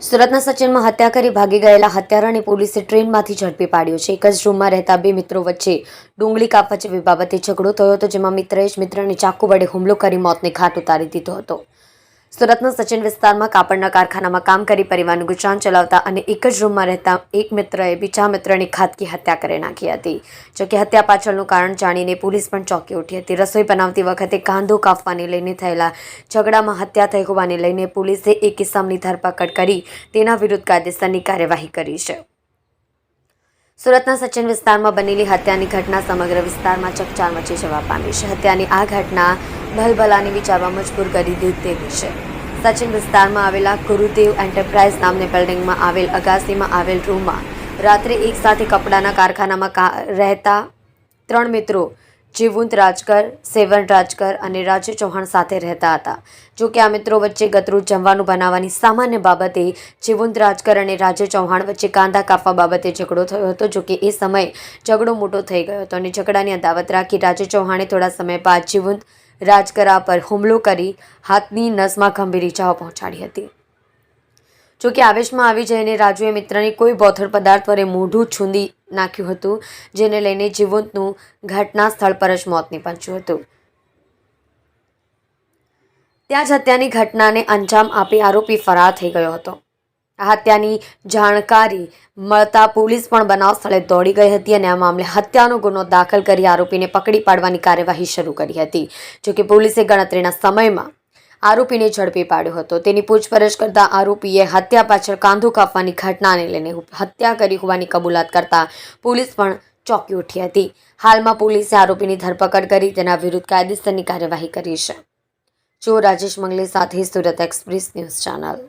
સુરતના સચિનમાં હત્યા કરી ભાગી ગયેલા હત્યારાને પોલીસે ટ્રેનમાંથી ઝડપી પાડ્યો છે. એક જ રૂમમાં રહેતા બે મિત્રો વચ્ચે ડુંગળી કાપવા જેવી બાબતે ઝઘડો થયો હતો, જેમાં મિત્રએ જ મિત્રને ચાકુ વડે હુમલો કરી મોતને ઘાટ ઉતારી દીધો હતો. સુરતના સચિન વિસ્તારમાં કાપડના કારખાનામાં કામ કરી પરિવારનું ગુજરાન ચલાવતા અને એક જ રૂમમાં રહેતા એક મિત્રએ બીજા મિત્રની ખાતકી હત્યા કરી નાખી હતી. જોકે હત્યા પાછળનું કારણ જાણીને પોલીસ પણ ચોંકી ઉઠી હતી. રસોઈ બનાવતી વખતે કાંદો કાપવાને લઈને થયેલા ઝઘડામાં હત્યા થઈ હોવાને લઈને પોલીસે એક કિસ્સામની ધરપકડ કરી તેના વિરુદ્ધ કાયદેસરની કાર્યવાહી કરી છે. સુરતના સચિન વિસ્તારમાં બનેલી હત્યાની ઘટના સમગ્ર વિસ્તારમાં ચકચાર મચી જવા પામી છે. હત્યાની આ ઘટના ભલભલાને વિચારવા મજબૂર કરી દે તેવી છે. સચિન વિસ્તારમાં આવેલા ગુરુદેવ એન્ટરપ્રાઇઝ નામની બિલ્ડિંગમાં આવેલ અગાસીમાં આવેલ રૂમમાં રાત્રે એક સાથે કપડાના કારખાનામાં રહેતા ત્રણ મિત્રો જીવુંત રાજકર, સેવન રાજકર અને રાજુ ચૌહાણ સાથે રહેતા હતા. જો કે આ મિત્રો વચ્ચે ગતરું જમવાનું બનાવવાની સામાન્ય બાબતે જીવુંત રાજકર અને રાજુ ચૌહાણ વચ્ચે કાંદા કાપવા બાબતે ઝઘડો થયો હતો. જો કે એ સમયે ઝઘડો મોટો થઈ ગયો હતો અને ઝઘડાની અદાવત રાખી રાજુ ચૌહાણે થોડા સમય બાદ જીવુંત રાજકરા પર હુમલો કરી હાથની નસમાં ગંભીર ઇજાઓ પહોંચાડી હતી. જો કે આવેશમાં આવી જઈને રાજુએ મિત્રની કોઈ બોથડ પદાર્થ વડે મોઢું છૂંદી નાખ્યું હતું, જેને લઈને જીવંતનું ઘટના સ્થળ પર જ મોત નીપજ્યું હતું. ત્યાં જ હત્યાની ઘટનાને અંજામ આપી આરોપી ફરાર થઈ ગયો હતો. આ હત્યાની જાણકારી મળતા પોલીસ પણ બનાવ સ્થળે દોડી ગઈ હતી અને આ મામલે હત્યાનો ગુનો દાખલ કરી આરોપીને પકડી પાડવાની કાર્યવાહી શરૂ કરી હતી. જોકે પોલીસે ગણતરીના સમયમાં આરોપીને ઝડપી પાડ્યો હતો. તેની પૂછપરછ કરતા આરોપીએ હત્યા પાછળ કાંધો કાપવાની ઘટનાને લઈને હત્યા કરી હોવાની કબૂલાત કરતા પોલીસ પણ ચોંકી ઉઠી હતી. હાલમાં પોલીસે આરોપીની ધરપકડ કરી તેના વિરુદ્ધ કાયદેસરની કાર્યવાહી કરી છે. જો રાજેશ મંગલે સાથે સુરત એક્સપ્રેસ ન્યૂઝ ચેનલ.